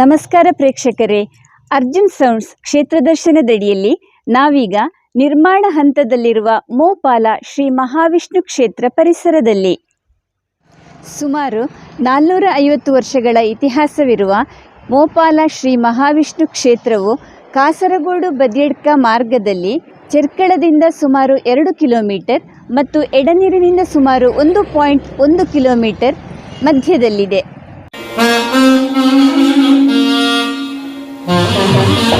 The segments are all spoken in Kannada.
ನಮಸ್ಕಾರ ಪ್ರೇಕ್ಷಕರೇ. ಅರ್ಜುನ್ ಸೌಂಡ್ಸ್ ಕ್ಷೇತ್ರ ದರ್ಶನದಡಿಯಲ್ಲಿ ನಾವೀಗ ನಿರ್ಮಾಣ ಹಂತದಲ್ಲಿರುವ ಮೋಪಾಲ ಶ್ರೀ ಮಹಾವಿಷ್ಣು ಕ್ಷೇತ್ರ ಪರಿಸರದಲ್ಲಿ. ಸುಮಾರು ನಾಲ್ನೂರ ಐವತ್ತು ವರ್ಷಗಳ ಇತಿಹಾಸವಿರುವ ಮೋಪಾಲ ಶ್ರೀ ಮಹಾವಿಷ್ಣು ಕ್ಷೇತ್ರವು ಕಾಸರಗೋಡು ಬದಿಯಡ್ಕ ಮಾರ್ಗದಲ್ಲಿ ಚೆರ್ಕಳದಿಂದ ಸುಮಾರು ಎರಡು ಕಿಲೋಮೀಟರ್ ಮತ್ತು ಎಡನೀರಿನಿಂದ ಸುಮಾರು ಒಂದು ಪಾಯಿಂಟ್ ಒಂದು ಕಿಲೋಮೀಟರ್ ಮಧ್ಯದಲ್ಲಿದೆ.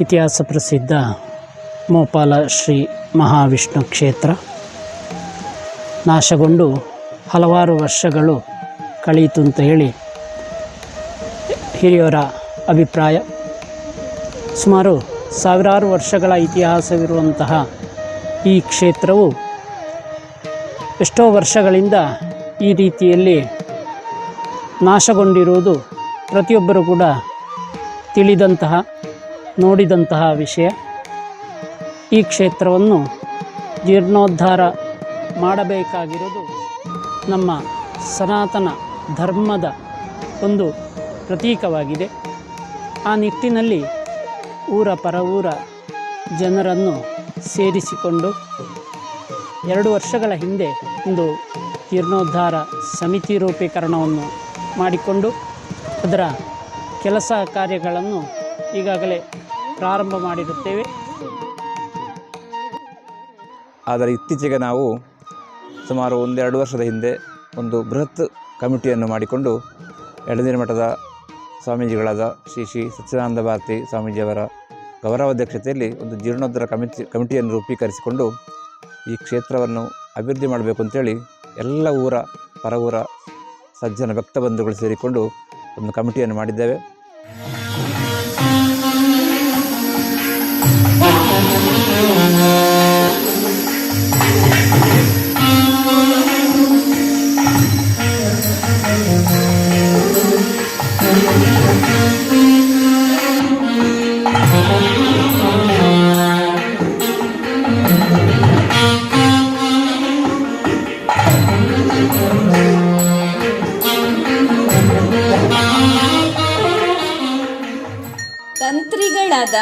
ಇತಿಹಾಸ ಪ್ರಸಿದ್ಧ ಮೋಪಾಲ ಶ್ರೀ ಮಹಾವಿಷ್ಣು ಕ್ಷೇತ್ರ. ನಾಶಗೊಂಡು ಹಲವಾರು ವರ್ಷಗಳು ಕಳೆಯಿತು ಅಂತ ಹೇಳಿ ಹಿರಿಯರ ಅಭಿಪ್ರಾಯ. ಸುಮಾರು ಸಾವಿರಾರು ವರ್ಷಗಳ ಇತಿಹಾಸವಿರುವಂತಹ ಈ ಕ್ಷೇತ್ರವು ಎಷ್ಟೋ ವರ್ಷಗಳಿಂದ ಈ ರೀತಿಯಲ್ಲಿ ನಾಶಗೊಂಡಿರುವುದು ಪ್ರತಿಯೊಬ್ಬರು ಕೂಡ ತಿಳಿದಂತಹ ನೋಡಿದಂತಹ ವಿಷಯ. ಈ ಕ್ಷೇತ್ರವನ್ನು ಜೀರ್ಣೋದ್ಧಾರ ಮಾಡಬೇಕಾಗಿರೋದು ನಮ್ಮ ಸನಾತನ ಧರ್ಮದ ಒಂದು ಪ್ರತೀಕವಾಗಿದೆ. ಆ ನಿಟ್ಟಿನಲ್ಲಿ ಊರ ಪರ ಊರ ಜನರನ್ನು ಸೇರಿಸಿಕೊಂಡು ಎರಡು ವರ್ಷಗಳ ಹಿಂದೆ ಒಂದು ಜೀರ್ಣೋದ್ಧಾರ ಸಮಿತಿ ರೂಪೀಕರಣವನ್ನು ಮಾಡಿಕೊಂಡು ಅದರ ಕೆಲಸ ಕಾರ್ಯಗಳನ್ನು ಈಗಾಗಲೇ ಪ್ರಾರಂಭ ಮಾಡಿರುತ್ತೇವೆ. ಆದರೆ ಇತ್ತೀಚೆಗೆ ನಾವು ಸುಮಾರು ಒಂದೆರಡು ವರ್ಷದ ಹಿಂದೆ ಒಂದು ಬೃಹತ್ ಕಮಿಟಿಯನ್ನು ಮಾಡಿಕೊಂಡು ಎಡನೀರು ಮಠದ ಸ್ವಾಮೀಜಿಗಳಾದ ಶ್ರೀ ಶ್ರೀ ಸಚ್ಚಿದಾನಂದ ಭಾರತಿ ಸ್ವಾಮೀಜಿಯವರ ಗೌರವಾಧ್ಯಕ್ಷತೆಯಲ್ಲಿ ಒಂದು ಜೀರ್ಣೋದ್ಧಾರ ಕಮಿಟಿ ಕಮಿಟಿಯನ್ನು ರೂಪೀಕರಿಸಿಕೊಂಡು ಈ ಕ್ಷೇತ್ರವನ್ನು ಅಭಿವೃದ್ಧಿ ಮಾಡಬೇಕು ಅಂತೇಳಿ ಎಲ್ಲ ಊರ ಪರ ಊರ ಸಜ್ಜನ ಭಕ್ತ ಬಂಧುಗಳು ಸೇರಿಕೊಂಡು ಒಂದು ಕಮಿಟಿಯನ್ನು ಮಾಡಿದ್ದೇವೆ. ತಂತ್ರಿಗಳಾದ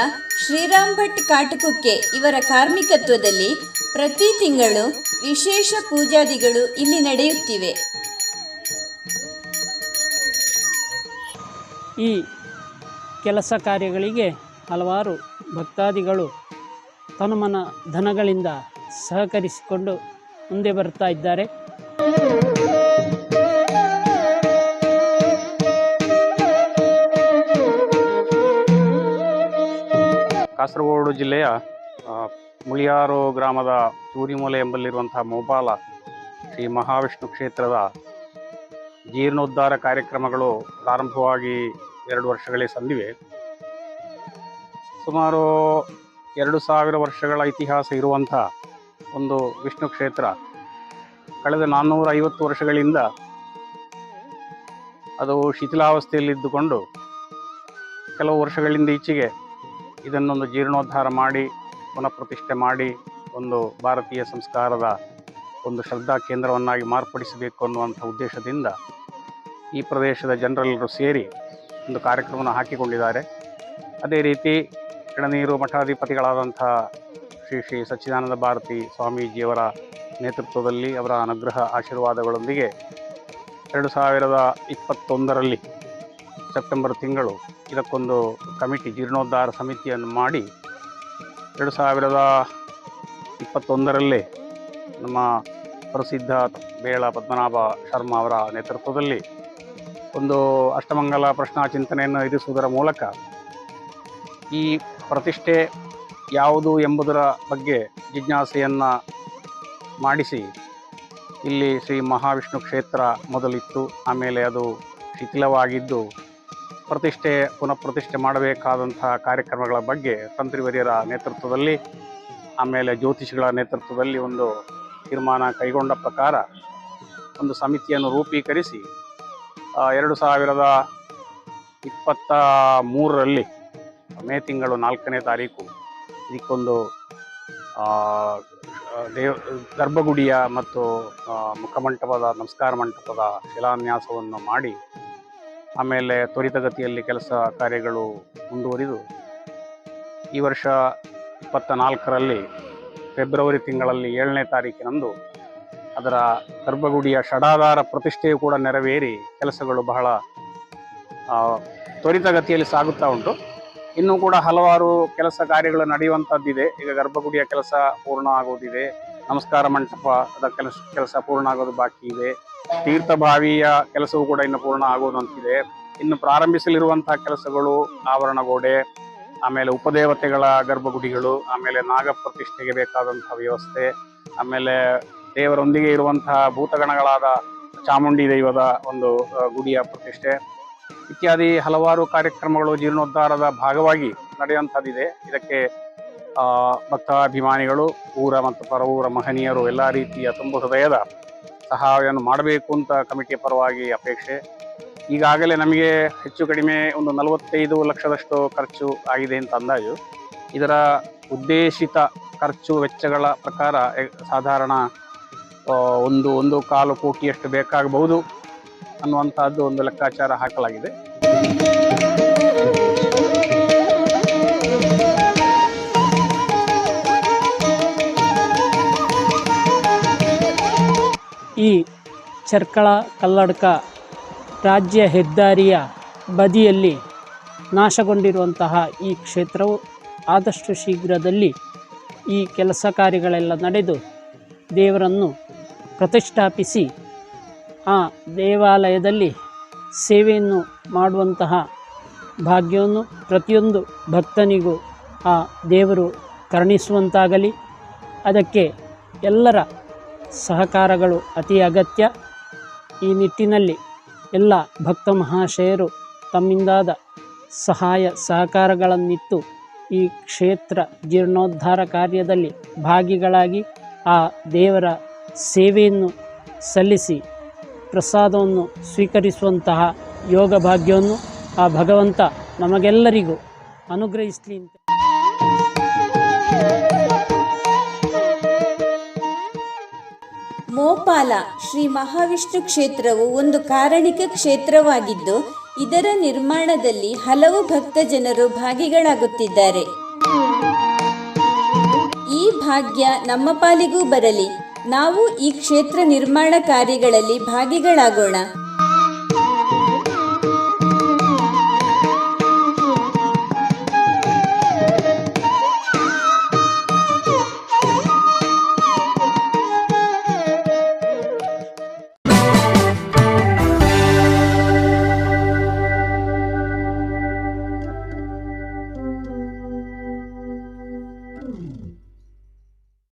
ಶ್ರೀರಾಮ್ ಭಟ್ ಕಾಟಕುಕ್ಕೆ ಇವರ ಕಾರ್ಮಿಕತ್ವದಲ್ಲಿ ಪ್ರತಿ ತಿಂಗಳು ವಿಶೇಷ ಪೂಜಾದಿಗಳು ಇಲ್ಲಿ ನಡೆಯುತ್ತಿವೆ. ಈ ಕೆಲಸ ಕಾರ್ಯಗಳಿಗೆ ಹಲವಾರು ಭಕ್ತಾದಿಗಳು ತನುಮನ ಧನಗಳಿಂದ ಸಹಕರಿಸಿಕೊಂಡು ಮುಂದೆ ಬರ್ತಾ ಇದ್ದಾರೆ. ಕಾಸರಗೋಡು ಜಿಲ್ಲೆಯ ಮುಳಿಯಾರು ಗ್ರಾಮದ ಚೂರಿಮೂಲೆ ಎಂಬಲ್ಲಿರುವಂತಹ ಮೋಪಾಲ ಶ್ರೀ ಮಹಾವಿಷ್ಣು ಕ್ಷೇತ್ರದ ಜೀರ್ಣೋದ್ಧಾರ ಕಾರ್ಯಕ್ರಮಗಳು ಪ್ರಾರಂಭವಾಗಿ ಎರಡು ವರ್ಷಗಳೇ ಸಂದಿವೆ. ಸುಮಾರು ಎರಡು ಸಾವಿರ ವರ್ಷಗಳ ಇತಿಹಾಸ ಇರುವಂಥ ಒಂದು ವಿಷ್ಣು ಕ್ಷೇತ್ರ. ಕಳೆದ ನಾನ್ನೂರ ಐವತ್ತು ವರ್ಷಗಳಿಂದ ಅದು ಶಿಥಿಲಾವಸ್ಥೆಯಲ್ಲಿದ್ದುಕೊಂಡು ಕೆಲವು ವರ್ಷಗಳಿಂದ ಈಚೆಗೆ ಇದನ್ನೊಂದು ಜೀರ್ಣೋದ್ಧಾರ ಮಾಡಿ, ಪುನಃಪ್ರತಿಷ್ಠೆ ಮಾಡಿ, ಒಂದು ಭಾರತೀಯ ಸಂಸ್ಕಾರದ ಒಂದು ಶ್ರದ್ಧಾ ಕೇಂದ್ರವನ್ನಾಗಿ ಮಾರ್ಪಡಿಸಬೇಕು ಅನ್ನುವಂಥ ಉದ್ದೇಶದಿಂದ ಈ ಪ್ರದೇಶದ ಜನರೆಲ್ಲರೂ ಸೇರಿ ಒಂದು ಕಾರ್ಯಕ್ರಮವನ್ನು ಹಾಕಿಕೊಂಡಿದ್ದಾರೆ. ಅದೇ ರೀತಿ ಎಳನೀರು ಮಠಾಧಿಪತಿಗಳಾದಂಥ ಶ್ರೀ ಶ್ರೀ ಸಚ್ಚಿದಾನಂದ ಭಾರತಿ ಸ್ವಾಮೀಜಿಯವರ ನೇತೃತ್ವದಲ್ಲಿ ಅವರ ಅನುಗ್ರಹ ಆಶೀರ್ವಾದಗಳೊಂದಿಗೆ ಎರಡು ಸಾವಿರದ ಇಪ್ಪತ್ತೊಂದರಲ್ಲಿ ಸೆಪ್ಟೆಂಬರ್ ತಿಂಗಳು ಇದಕ್ಕೊಂದು ಕಮಿಟಿ, ಜೀರ್ಣೋದ್ಧಾರ ಸಮಿತಿಯನ್ನು ಮಾಡಿ ಎರಡು ಸಾವಿರದ ಇಪ್ಪತ್ತೊಂದರಲ್ಲೇ ನಮ್ಮ ಪ್ರಸಿದ್ಧ ಬೇಳ ಪದ್ಮನಾಭ ಶರ್ಮಾ ಅವರ ನೇತೃತ್ವದಲ್ಲಿ ಒಂದು ಅಷ್ಟಮಂಗಲ ಪ್ರಶ್ನಾ ಚಿಂತನೆಯನ್ನು ಇರಿಸುವುದರ ಮೂಲಕ ಈ ಪ್ರತಿಷ್ಠೆ ಯಾವುದು ಎಂಬುದರ ಬಗ್ಗೆ ಜಿಜ್ಞಾಸೆಯನ್ನು ಮಾಡಿಸಿ ಇಲ್ಲಿ ಶ್ರೀ ಮಹಾವಿಷ್ಣು ಕ್ಷೇತ್ರ ಮೊದಲಿತ್ತು, ಆಮೇಲೆ ಅದು ಶಿಥಿಲವಾಗಿದ್ದು ಪ್ರತಿಷ್ಠೆ ಪುನಃ ಪ್ರತಿಷ್ಠೆ ಮಾಡಬೇಕಾದಂತಹ ಕಾರ್ಯಕ್ರಮಗಳ ಬಗ್ಗೆ ತಂತ್ರಿವರಿಯರ ನೇತೃತ್ವದಲ್ಲಿ, ಆಮೇಲೆ ಜ್ಯೋತಿಷಿಗಳ ನೇತೃತ್ವದಲ್ಲಿ ಒಂದು ತೀರ್ಮಾನ ಕೈಗೊಂಡ ಪ್ರಕಾರ ಒಂದು ಸಮಿತಿಯನ್ನು ರೂಪೀಕರಿಸಿ ಎರಡು ಸಾವಿರದ ಇಪ್ಪತ್ತ ಮೂರರಲ್ಲಿ ಮೇ ತಿಂಗಳು ನಾಲ್ಕನೇ ತಾರೀಕು ಇದಕ್ಕೊಂದು ದೇವ, ಗರ್ಭಗುಡಿಯ ಮತ್ತು ಮುಖಮಂಟಪದ, ನಮಸ್ಕಾರ ಮಂಟಪದ ಶಿಲಾನ್ಯಾಸವನ್ನು ಮಾಡಿ ಆಮೇಲೆ ತ್ವರಿತಗತಿಯಲ್ಲಿ ಕೆಲಸ ಕಾರ್ಯಗಳು ಮುಂದುವರಿದು ಈ ವರ್ಷ ಇಪ್ಪತ್ತ ನಾಲ್ಕರಲ್ಲಿ ಫೆಬ್ರವರಿ ತಿಂಗಳಲ್ಲಿ ಏಳನೇ ತಾರೀಕಿನಂದು ಅದರ ಗರ್ಭಗುಡಿಯ ಷಡಾಧಾರ ಪ್ರತಿಷ್ಠೆಯು ಕೂಡ ನೆರವೇರಿ ಕೆಲಸಗಳು ಬಹಳ ತ್ವರಿತಗತಿಯಲ್ಲಿ ಸಾಗುತ್ತಾ ಉಂಟು. ಇನ್ನೂ ಕೂಡ ಹಲವಾರು ಕೆಲಸ ಕಾರ್ಯಗಳು ನಡೆಯುವಂಥದ್ದಿದೆ. ಈಗ ಗರ್ಭಗುಡಿಯ ಕೆಲಸ ಪೂರ್ಣ ಆಗೋದಿದೆ ನಮಸ್ಕಾರ ಮಂಟಪದ ಕೆಲಸ ಕೆಲಸ ಪೂರ್ಣ ಆಗೋದು ಬಾಕಿ ಇದೆ. ತೀರ್ಥಭಾವಿಯ ಕೆಲಸವೂ ಕೂಡ ಇನ್ನು ಪೂರ್ಣ ಆಗೋದಂತಿದೆ ಇನ್ನು ಪ್ರಾರಂಭಿಸಲಿರುವಂತಹ ಕೆಲಸಗಳು ಆವರಣಗೋಡೆ, ಆಮೇಲೆ ಉಪದೇವತೆಗಳ ಗರ್ಭಗುಡಿಗಳು, ಆಮೇಲೆ ನಾಗ ಪ್ರತಿಷ್ಠೆಗೆ ಬೇಕಾದಂತಹ ವ್ಯವಸ್ಥೆ, ಆಮೇಲೆ ದೇವರೊಂದಿಗೆ ಇರುವಂತಹ ಭೂತಗಣಗಳಾದ ಚಾಮುಂಡಿ ದೈವದ ಒಂದು ಗುಡಿಯ ಪ್ರತಿಷ್ಠೆ ಇತ್ಯಾದಿ ಹಲವಾರು ಕಾರ್ಯಕ್ರಮಗಳು ಜೀರ್ಣೋದ್ಧಾರದ ಭಾಗವಾಗಿ ನಡೆಯುವಂಥದ್ದಿದೆ. ಇದಕ್ಕೆ ಭಕ್ತಾಭಿಮಾನಿಗಳು, ಊರ ಮತ್ತು ಪರವೂರ ಮಹನೀಯರು ಎಲ್ಲ ರೀತಿಯ ತುಂಬ ಹೃದಯದ ಸಹಾಯವನ್ನು ಮಾಡಬೇಕು ಅಂತ ಕಮಿಟಿಯ ಪರವಾಗಿ ಅಪೇಕ್ಷೆ. ಈಗಾಗಲೇ ನಮಗೆ ಹೆಚ್ಚು ಕಡಿಮೆ ಒಂದು ನಲವತ್ತೈದು ಲಕ್ಷದಷ್ಟು ಖರ್ಚು ಆಗಿದೆ ಅಂತ ಅಂದಾಜು. ಇದರ ಉದ್ದೇಶಿತ ಖರ್ಚು ವೆಚ್ಚಗಳ ಪ್ರಕಾರ ಸಾಧಾರಣ ಒಂದು ಒಂದು ಕಾಲು ಕೋಟಿಯಷ್ಟು ಬೇಕಾಗಬಹುದು ಅನ್ನುವಂಥದ್ದು ಒಂದು ಲೆಕ್ಕಾಚಾರ ಹಾಕಲಾಗಿದೆ. ಈ ಚರ್ಕಳ ಕಲ್ಲಡ್ಕ ರಾಜ್ಯ ಹೆದ್ದಾರಿಯ ಬದಿಯಲ್ಲಿ ನಾಶಗೊಂಡಿರುವಂತಹ ಈ ಕ್ಷೇತ್ರವು ಆದಷ್ಟು ಶೀಘ್ರದಲ್ಲಿ ಈ ಕೆಲಸ ಕಾರ್ಯಗಳೆಲ್ಲ ನಡೆದು ದೇವರನ್ನು ಪ್ರತಿಷ್ಠಾಪಿಸಿ ಆ ದೇವಾಲಯದಲ್ಲಿ ಸೇವೆಯನ್ನು ಮಾಡುವಂತಹ ಭಾಗ್ಯವನ್ನು ಪ್ರತಿಯೊಂದು ಭಕ್ತನಿಗೂ ಆ ದೇವರು ಕರುಣಿಸುವಂತಾಗಲಿ. ಅದಕ್ಕೆ ಎಲ್ಲರ ಸಹಕಾರಗಳು ಅತಿ ಅಗತ್ಯ. ಈ ನಿಟ್ಟಿನಲ್ಲಿ ಎಲ್ಲ ಭಕ್ತ ಮಹಾಶಯರು ತಮ್ಮಿಂದಾದ ಸಹಾಯ ಸಹಕಾರಗಳನ್ನಿತ್ತು ಈ ಕ್ಷೇತ್ರ ಜೀರ್ಣೋದ್ಧಾರ ಕಾರ್ಯದಲ್ಲಿ ಭಾಗಿಗಳಾಗಿ ಆ ದೇವರ ಸೇವೆಯನ್ನು ಸಲ್ಲಿಸಿ ಪ್ರಸಾದವನ್ನು ಸ್ವೀಕರಿಸುವಂತಹ ಯೋಗ ಭಾಗ್ಯವನ್ನು ಆ ಭಗವಂತ ನಮಗೆಲ್ಲರಿಗೂ ಅನುಗ್ರಹಿಸಲಿ ಅಂತ. ಮೋಪಾಲ ಶ್ರೀ ಮಹಾವಿಷ್ಣು ಕ್ಷೇತ್ರವು ಒಂದು ಕಾರಣಿಕ ಕ್ಷೇತ್ರವಾಗಿದ್ದು, ಇದರ ನಿರ್ಮಾಣದಲ್ಲಿ ಹಲವು ಭಕ್ತ ಜನರು ಭಾಗಿಗಳಾಗುತ್ತಿದ್ದಾರೆ. ಈ ಭಾಗ್ಯ ನಮ್ಮ ಪಾಲಿಗೂ ಬರಲಿ. ನಾವು ಈ ಕ್ಷೇತ್ರ ನಿರ್ಮಾಣ ಕಾರ್ಯಗಳಲ್ಲಿ ಭಾಗಿಗಳಾಗೋಣ.